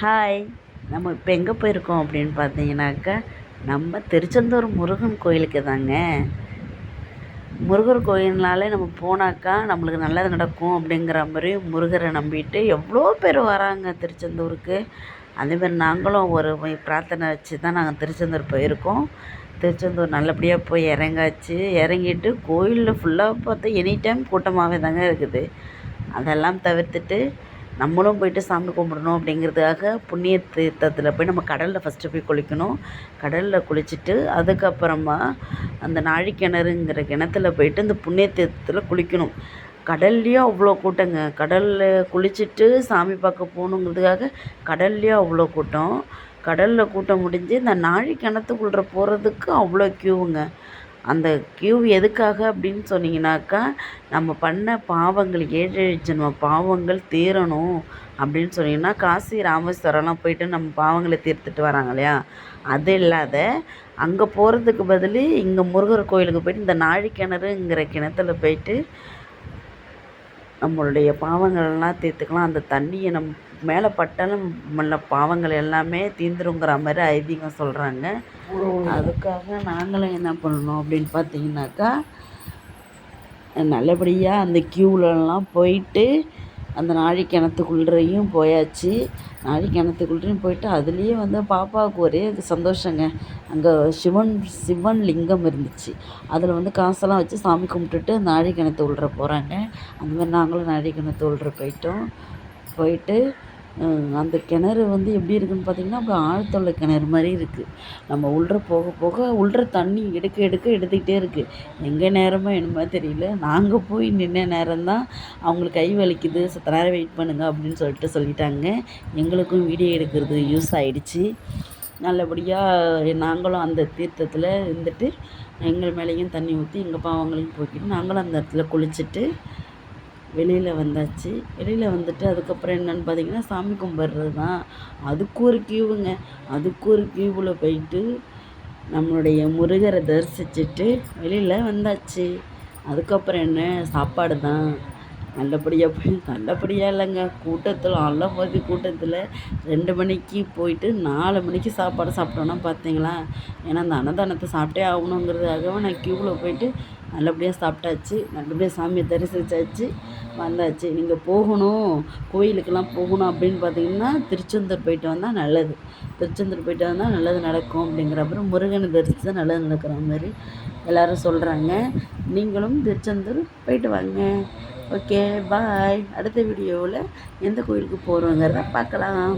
Hi நம்ம இப்போ எங்கே போயிருக்கோம் அப்படின்னு பார்த்தீங்கன்னாக்கா நம்ம திருச்செந்தூர் முருகன் கோயிலுக்கு தாங்க. முருகர் கோயில்னாலே நம்ம போனாக்கா நம்மளுக்கு நல்லது நடக்கும் அப்படிங்கிற மாதிரி முருகரை நம்பிட்டு எவ்வளோ பேர் வராங்க திருச்செந்தூருக்கு. அதேமாதிரி நாங்களும் ஒரு பிரார்த்தனை வச்சு தான் நாங்கள் திருச்செந்தூர் போயிருக்கோம். திருச்செந்தூர் நல்லபடியாக போய் இறங்காச்சு. இறங்கிட்டு கோயிலில் ஃபுல்லாக பார்த்தா எனி டைம் கூட்டமாகவே தாங்க இருக்குது. அதெல்லாம் தவிர்த்துட்டு நம்மளும் போயிட்டு சாமி கும்பிடணும் அப்படிங்கிறதுக்காக புண்ணிய தீர்த்தத்தில் போய் நம்ம கடலில் ஃபஸ்ட்டு போய் குளிக்கணும். கடலில் குளிச்சுட்டு அதுக்கப்புறமா அந்த நாழிக்கிணறுங்கிற கிணத்துல போயிட்டு இந்த புண்ணிய தீர்த்தத்தில் குளிக்கணும். கடல்லையும் அவ்வளோ கூட்டங்க. கடலில் குளிச்சுட்டு சாமி பார்க்க போகணுங்கிறதுக்காக கடல்லையும் அவ்வளோ கூட்டம். கடலில் கூட்டம் முடிஞ்சு இந்த நாழி கிணத்துக்குள்ளே போகிறதுக்கு அவ்வளோ க்யூவுங்க அந்த க்யூ எதுக்காக அப்படின்னு சொன்னீங்கன்னாக்கா நம்ம பண்ண பாவங்கள் ஏழு ஏழு ஜென்ம பாவங்கள் தீரணும் அப்படின்னு சொன்னீங்கன்னா காசி ராமேஸ்வரம்லாம் போயிட்டு நம்ம பாவங்களை தீர்த்துட்டு வராங்க இல்லையா? அது இல்லாத அங்கே போகிறதுக்கு பதில் இங்கே முருகர் கோயிலுக்கு போயிட்டு இந்த நாழி கிணறுங்கிற கிணத்துல போயிட்டு நம்மளுடைய பாவங்களெல்லாம் தீர்த்துக்கலாம். அந்த தண்ணியை நம் மேலே பட்டாலும் நம்மள பாவங்கள் எல்லாமே தீந்துருங்கிற மாதிரி ஐதீகம் சொல்கிறாங்க அதுக்காக நாங்களும் என்ன பண்ணணும் அப்படின்னு பார்த்தீங்கன்னாக்கா நல்லபடியாக அந்த க்யூவிலலாம் போயிட்டு அந்த நாழி கிணத்துக்குள்ளேயும் போயாச்சு. நாழி கிணத்துக்குள்ளேயும் போயிட்டு அதுலேயே வந்து பாப்பாவுக்கு ஒரே சந்தோஷங்க. அங்கே சிவன் சிவன் லிங்கம் இருந்துச்சு. அதில் வந்து காசெல்லாம் வச்சு சாமி கும்பிட்டுட்டு நாழி கிணத்து உள்ள போகிறாங்க அந்த மாதிரி நாங்களும் நாழி கிணத்து உள்ள போயிட்டோம். போயிட்டு அந்த கிணறு வந்து எப்படி இருக்குதுன்னு பார்த்தீங்கன்னா அப்புறம் ஆழ்துளை கிணறு மாதிரி இருக்குது நம்ம உள்ளே போக போக உள்ளே தண்ணி எடுக்க எடுக்க எடுத்துக்கிட்டே இருக்குது எங்கே நேரமோ என்னமோ தெரியல. நாங்கள் போய் நின்ற நேரம் தான் அவங்களுக்கு கை வலிக்குது. சத்த நேரம் வெயிட் பண்ணுங்க அப்படின்னு சொல்லிட்டு சொல்லிட்டாங்க. எங்களுக்கும் வீடியோ எடுக்கிறது யூஸ் ஆகிடுச்சி நல்லபடியாக நாங்களும் அந்த தீர்த்தத்தில் இருந்துட்டு எங்கள் மேலேயும் தண்ணி ஊற்றி எங்கள் பாவங்களையும் போக்கிட்டு நாங்களும் அந்த இடத்துல குளிச்சுட்டு வெளியில் வந்தாச்சு. வெளியில் வந்துட்டு அதுக்கப்புறம் என்னென்னு பார்த்தீங்கன்னா சாமி கும்பிட்றது தான். அதுக்கு ஒரு க்யூவுங்க. அதுக்கு ஒரு க்யூவில் போயிட்டு நம்மளுடைய முருகரை தரிசிச்சுட்டு வெளியில் வந்தாச்சு. அதுக்கப்புறம் என்ன? சாப்பாடு தான். நல்லபடியாக போய் நல்லபடியாக இல்லைங்க. கூட்டத்தில் போது கூட்டத்தில் ரெண்டு மணிக்கு போயிட்டு நாலு மணிக்கு சாப்பாடு சாப்பிட்டோன்னா பார்த்தீங்களா ஏன்னா அந்த அன்னதானத்தை சாப்பிட்டே ஆகணுங்கிறதுக்காகவே நான் க்யூவில் போயிட்டு நல்லபடியாக சாப்பிட்டாச்சு. நல்லபடியாக சாமியை தரிசித்தாச்சு வந்தாச்சு. நீங்கள் போகணும் கோயிலுக்கெல்லாம் போகணும் அப்படின்னு பார்த்தீங்கன்னா திருச்செந்தூர் போயிட்டு வந்தால் நல்லது. திருச்செந்தூர் போயிட்டு வந்தால் நல்லது நடக்கும் அப்படிங்கிற அப்புறம் முருகனை தான் நல்லது நடக்கிற மாதிரி எல்லோரும் சொல்கிறாங்க நீங்களும் திருச்செந்தூர் போயிட்டு வாங்க. ஓகே பாய் அடுத்த வீடியோவில் எந்த கோயிலுக்கு போகிறோங்கிறத பார்க்கலாம்.